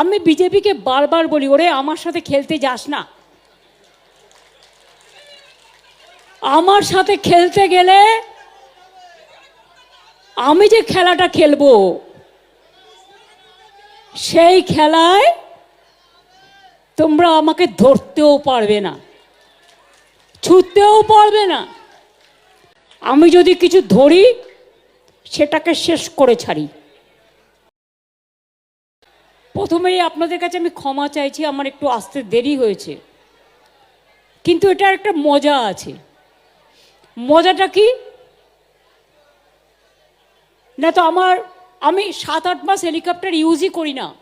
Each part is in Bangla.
আমি বিজেপিকে বারবার বলি, ওরে আমার সাথে খেলতে যাস না। আমার সাথে খেলতে গেলে আমি যে খেলাটা খেলব, সেই খেলায় তোমরা আমাকে ধরতেও পারবে না ছুটতেও পারবে না। আমি যদি কিছু ধরি, সেটাকে শেষ করে ছাড়ি। প্রথমেই আপনাদের কাছে আমি ক্ষমা চাইছি, আমার একটু আসতে দেরি হয়েছে। কিন্তু এটার একটা মজা আছে। মজাটা কি? না তো আমার, আমি সাত আট মাস হেলিকপ্টার ইউজই করি না।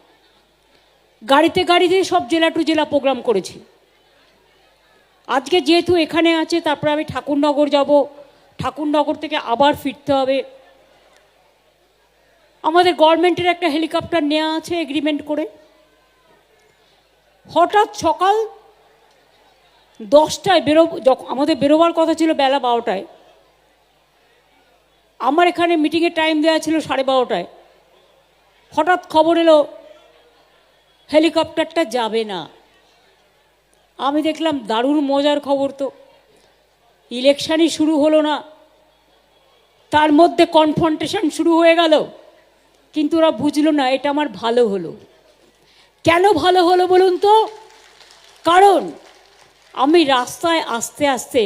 গাড়িতে গাড়িতে সব জেলা টু জেলা প্রোগ্রাম করেছি। আজকে যেহেতু এখানে আছে, তারপরে আমি ঠাকুরনগর যাব। ঠাকুরনগর থেকে আবার ফিরতে হবে। আমাদের গভর্নমেন্টের একটা হেলিকপ্টার নেওয়া আছে এগ্রিমেন্ট করে। হঠাৎ সকাল দশটায় বেরো যখন আমাদের বেরোবার কথা ছিল বেলা বারোটায়। আমার এখানে মিটিংয়ের টাইম দেওয়া ছিল সাড়ে বারোটায়। হঠাৎ খবর এলো, হেলিকপ্টারটা যাবে না। আমি দেখলাম দারুণ মজার খবর তো। ইলেকশানই শুরু হলো না। তার মধ্যে কনফ্রন্টেশন শুরু হয়ে গেল। কিন্তু ওরা বুঝলো না, এটা আমার ভালো হলো। কেন ভালো হলো বলুন তো? কারণ আমি রাস্তায় আস্তে আস্তে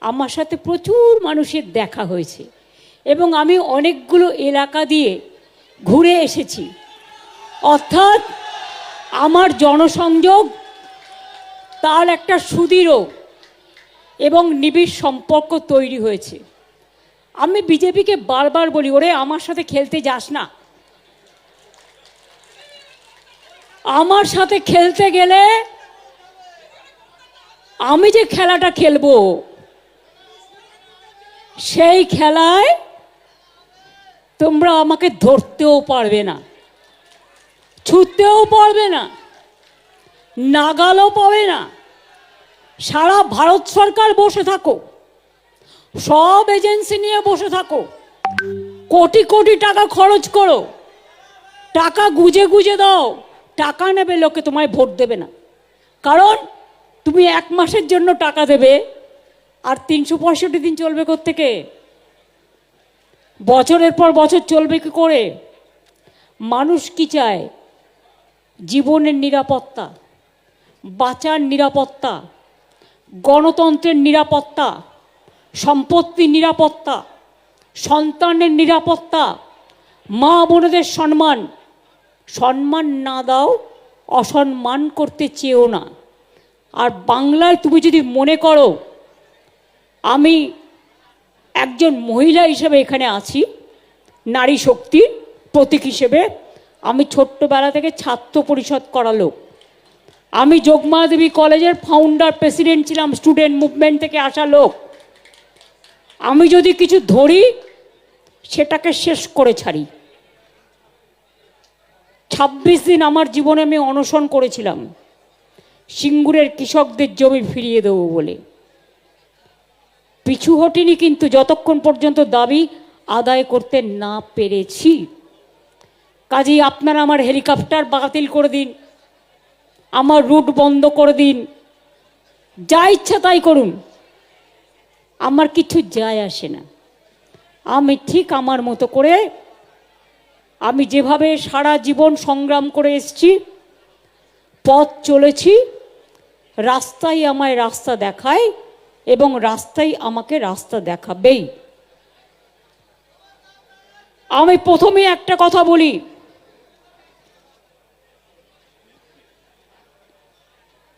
আমার সাথে প্রচুর মানুষের দেখা হয়েছে এবং আমি অনেকগুলো এলাকা দিয়ে ঘুরে এসেছি। অর্থাৎ আমার জনসংযোগ, তার একটা সুদৃঢ় এবং নিবিড় সম্পর্ক তৈরি হয়েছে। আমি বিজেপিকে বারবার বলি, ওরে, আমার সাথে খেলতে যাস না। আমার সাথে খেলতে গেলে আমি যে খেলাটা খেলব, সেই খেলায় তোমরা আমাকে ধরতেও পারবে না ছুটতেও পারবে না, নাগালও পাবে না। সারা ভারত সরকার বসে থাকো, সব এজেন্সি নিয়ে বসে থাকো, কোটি কোটি টাকা খরচ করো, টাকা গুজে গুজে দাও। টাকা নেবে লোকে তোমায় ভোট দেবে না। কারণ তুমি এক মাসের জন্য টাকা দেবে, আর তিনশো পঁয়ষট্টি দিন চলবে থেকে বছরের পর বছর চলবে কি করে? মানুষ কি চায়? জীবনের নিরাপত্তা, বাঁচার নিরাপত্তা, গণতন্ত্রের নিরাপত্তা, সম্পত্তির নিরাপত্তা, সন্তানের নিরাপত্তা, মা বোনেদের সম্মান সম্মান না দাও, অসম্মান করতে চেয়েও না। আর বাংলায় তুমি যদি মনে করো, আমি একজন মহিলা হিসেবে এখানে আছি, নারী শক্তির প্রতীক হিসেবে, আমি ছোট্টবেলা থেকে ছাত্র পরিষদ করা লোক। আমি যোগমা দেবী কলেজের ফাউন্ডার প্রেসিডেন্ট ছিলাম স্টুডেন্ট মুভমেন্ট থেকে আসা লোক। আমি যদি কিছু ধরি, সেটাকে শেষ করে ছাড়ি। ছাব্বিশ দিন আমার জীবনে আমি অনশন করেছিলাম। সিঙ্গুরের কৃষকদের জমি ফিরিয়ে দেবো বলে। পিছু হটিনি কিন্তু যতক্ষণ পর্যন্ত দাবি আদায় করতে না পেরেছি। কাজেই আপনারা আমার হেলিকপ্টার বাতিল করে দিন, আমার রুট বন্ধ করে দিন, যা ইচ্ছা তাই করুন। আমার কিছু যায় আসে না। আমি ঠিক আমার মতো করে আমি যেভাবে সারা জীবন সংগ্রাম করে এসেছি, পথ চলেছি, রাস্তাই আমায় রাস্তা দেখায় এবং রাস্তাই আমাকে রাস্তা দেখাবেই। আমি প্রথমে একটা কথা বলি।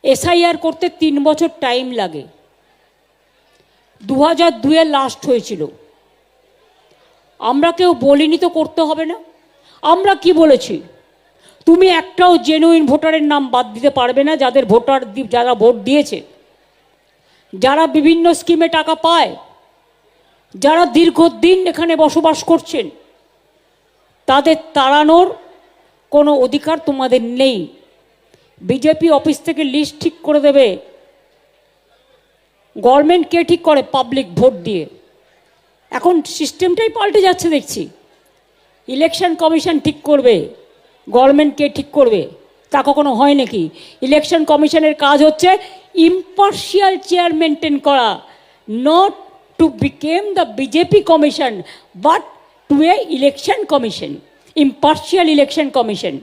এসআইআর করতে তিন বছর টাইম লাগে। দু হাজার দুয়ে লাস্ট হয়েছিল। আমরা কেউ বলিনি তো করতে হবে না। আমরা কি বলেছি? তুমি একটাও জেনুইন ভোটারের নাম বাদ দিতে পারবে না, যাদের ভোটার যারা ভোট দিয়েছে। যারা বিভিন্ন স্কিমে টাকা পায়, যারা দীর্ঘদিন এখানে বসবাস করছেন, তাদের তাড়ানোর কোনো অধিকার তোমাদের নেই। বিজেপি অফিস থেকে লিস্ট ঠিক করে দেবে গভর্নমেন্ট কে ঠিক করে পাবলিক ভোট দিয়ে। এখন সিস্টেমটাই পাল্টে যাচ্ছে, দেখছি। ইলেকশন কমিশন ঠিক করবে, গভর্নমেন্টকে ঠিক করবে, তা কখনো হয় নাকি? ইলেকশন কমিশনের কাজ হচ্ছে ইম্পার্শিয়াল চেয়ার মেনটেন করা not to become the BJP commission but to a election commission impartial election commission